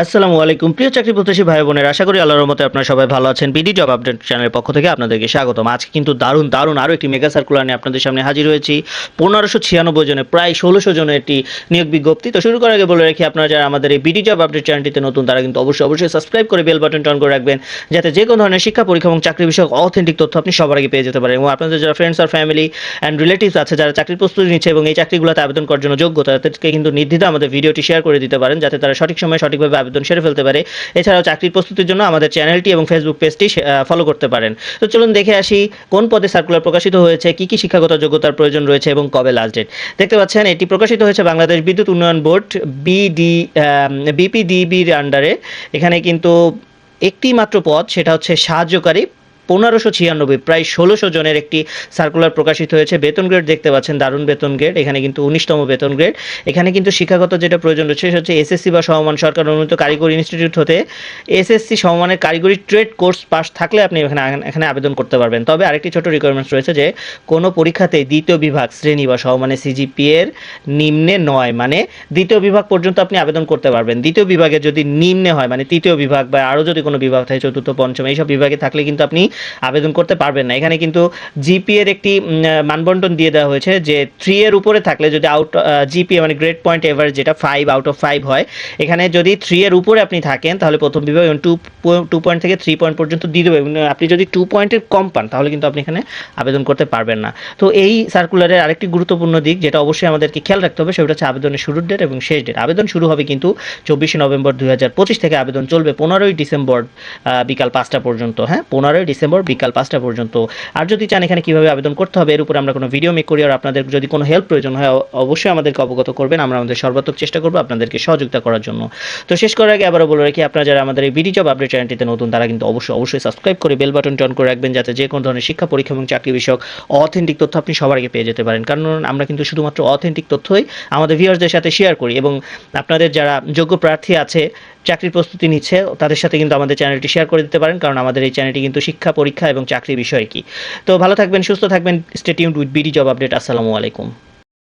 আসসালামু আলাইকুম। প্রিয় চাকরি প্রত্যাশী ভাই বোনের, আশা করি আল্লাহর রহমতে আপনারা সবাই ভালো আছেন। বিডি জব আপডেট চ্যানেলের পক্ষ থেকে আপনাদেরকে স্বাগতম। আজকে কিন্তু দারুণ দারুণ আরও একটি মেগা সার্কুলার নিয়ে আপনাদের সামনে হাজির হয়েছি। পনেরোশো ছিয়ানব্বই জনে প্রায় ষোলোশো জনের একটি নিয়োগ বিজ্ঞপ্তি। তো শুরু করার আগে বলে রাখি, আপনারা যারা আমাদের এই বিডি জব আপডেট চ্যানেলটিতে নতুন, তারা কিন্তু অবশ্যই অবশ্যই সাবস্ক্রাইব করে বেল বাটন অন করে রাখবেন, যাতে যে কোনো ধরনের শিক্ষা পরীক্ষা এবং চাকরি বিষয়ক অথেন্টিক তথ্য আপনি সবার আগে পেয়ে যেতে পারেন। এবং আপনাদের যারা ফ্রেন্ডস আর ফ্যামিলি অ্যান্ড রিলেটিভস আছে, যারা চাকরির প্রস্তুতি নিচ্ছে এবং এই চাকরিগুলোতে আবেদন করার জন্য যোগ্য, তাদেরকে কিন্তু নির্দ্বিধা আমাদের ভিডিওটি শেয়ার করে দিতে পারেন, যাতে তারা সঠিক সময়ে সঠিকভাবে আবেদন সেরে ফেলতে পারে। এছাড়াও চাকরির প্রস্তুতির জন্য আমাদের চ্যানেলটি এবং ফেসবুক পেজটি ফলো করতে পারেন। তো চলুন দেখে আসি, কোন পদে সার্কুলার প্রকাশিত হয়েছে, কি কি শিক্ষাগত যোগ্যতার প্রয়োজন রয়েছে এবং কবে লাস্ট ডেট দেখতে পাচ্ছেন, এটি প্রকাশিত হয়েছে বাংলাদেশ বিদ্যুৎ উন্নয়ন বোর্ড বিডি বিপিডিবির আন্ডারে এখানে কিন্তু একটি মাত্র পদ, সেটা হচ্ছে সাহায্যকারী পনেরোশো ছিয়ানব্বই, প্রায় ষোলোশো জনের একটি সার্কুলার প্রকাশিত হয়েছে। বেতন গ্রেড দেখতে পাচ্ছেন, দারুণ বেতন গ্রেড এখানে কিন্তু উনিশতম বেতন গ্রেড এখানে কিন্তু শিক্ষাগত যেটা প্রয়োজন রয়েছে, সেটা হচ্ছে এসএসসি বা সমমান সরকার অনুমোদিত কারিগরি ইনস্টিটিউট হতে এসএসসি সমমানের কারিগরি ট্রেড কোর্স পাস থাকলে আপনি এখানে এখানে আবেদন করতে পারবেন। তবে আরেকটি ছোট রিকোয়ারমেন্টস রয়েছে যে, কোনো পরীক্ষাতে দ্বিতীয় বিভাগ শ্রেণি বা সমমানের সিজিপি এর নিম্নে নয় মানে দ্বিতীয় বিভাগ পর্যন্ত আপনি আবেদন করতে পারবেন। দ্বিতীয় বিভাগে যদি নিম্নে হয় মানে তৃতীয় বিভাগ বা আরও যদি কোনো বিভাগ থাকে, চতুর্থ, পঞ্চম, এইসব বিভাগে থাকলে কিন্তু আপনি আবেদন করতে পারবেন না। এখানে কিন্তু জিপি এর একটি মানবন্টন দিয়ে দেওয়া হয়েছে যে থ্রি এর উপরে থাকলে যদি আউট জিপি মানে গ্রেড পয়েন্ট এভারেজ যেটা ফাইভ আউট অফ ফাইভ হয়, এখানে যদি থ্রি এর উপরে আপনি থাকেন তাহলে প্রথম বিভাগ এবং টু টু পয়েন্ট থেকে থ্রি পয়েন্ট পর্যন্ত দিয়ে দেবে। আপনি যদি টু পয়েন্টের কম পান তাহলে কিন্তু আপনি এখানে আবেদন করতে পারবেন না। তো এই সার্কুলারের আরেকটি গুরুত্বপূর্ণ দিক যেটা অবশ্যই আমাদেরকে খেয়াল রাখতে হবে সেটা হচ্ছে আবেদনের শুরুর ডেট এবং শেষ ডেট আবেদন শুরু হবে কিন্তু চব্বিশে নভেম্বর দুই হাজার পঁচিশ থেকে। আবেদন চলবে পনেরোই ডিসেম্বর বিকাল পাঁচটা পর্যন্ত হ্যাঁ? পনেরোই ডিসেম্বর বিকাল পাঁচটা পর্যন্ত। আর যদি চান এখানে কীভাবে আবেদন করতে হবে, এর উপরে আমরা কোনো ভিডিও মেক করি আর আপনাদের যদি কোনো হেল্প প্রয়োজন হয় অবশ্যই আমাদেরকে অবগত করবেন। আমরা আমাদের সর্বাত্মক চেষ্টা করব আপনাদেরকে সহযোগিতা করার জন্য। তো শেষ করার আগে আবারও বলে রাখি, আপনারা যারা আমাদের এই বিডি জব আপডেট চ্যানেলটিতে নতুন, তারা কিন্তু অবশ্যই অবশ্যই সাবস্ক্রাইব করে বেল বাটন টন করে রাখবেন যাতে যে কোনো ধরনের শিক্ষা পরীক্ষা এবং চাকরি বিষয়ক অথেন্টিক তথ্য আপনি সবার আগে পেয়ে যেতে পারেন। কারণ আমরা কিন্তু শুধুমাত্র অথেন্টিক তথ্যই আমাদের ভিউয়ার্সদের সাথে শেয়ার করি এবং আপনাদের যারা যোগ্য প্রার্থী আছে, চাকরির প্রস্তুতি নিচ্ছে, তাদের সাথে কিন্তু আমাদের চ্যানেলটি শেয়ার করে দিতে পারেন। কারণ আমাদের এই চ্যানেলটি কিন্তু শিক্ষা পরীক্ষা এবং চাকরি বিষয়ে কি? তো ভালো থাকবেন, সুস্থ থাকবেন stay tuned with BD job update আসসালামু আলাইকুম।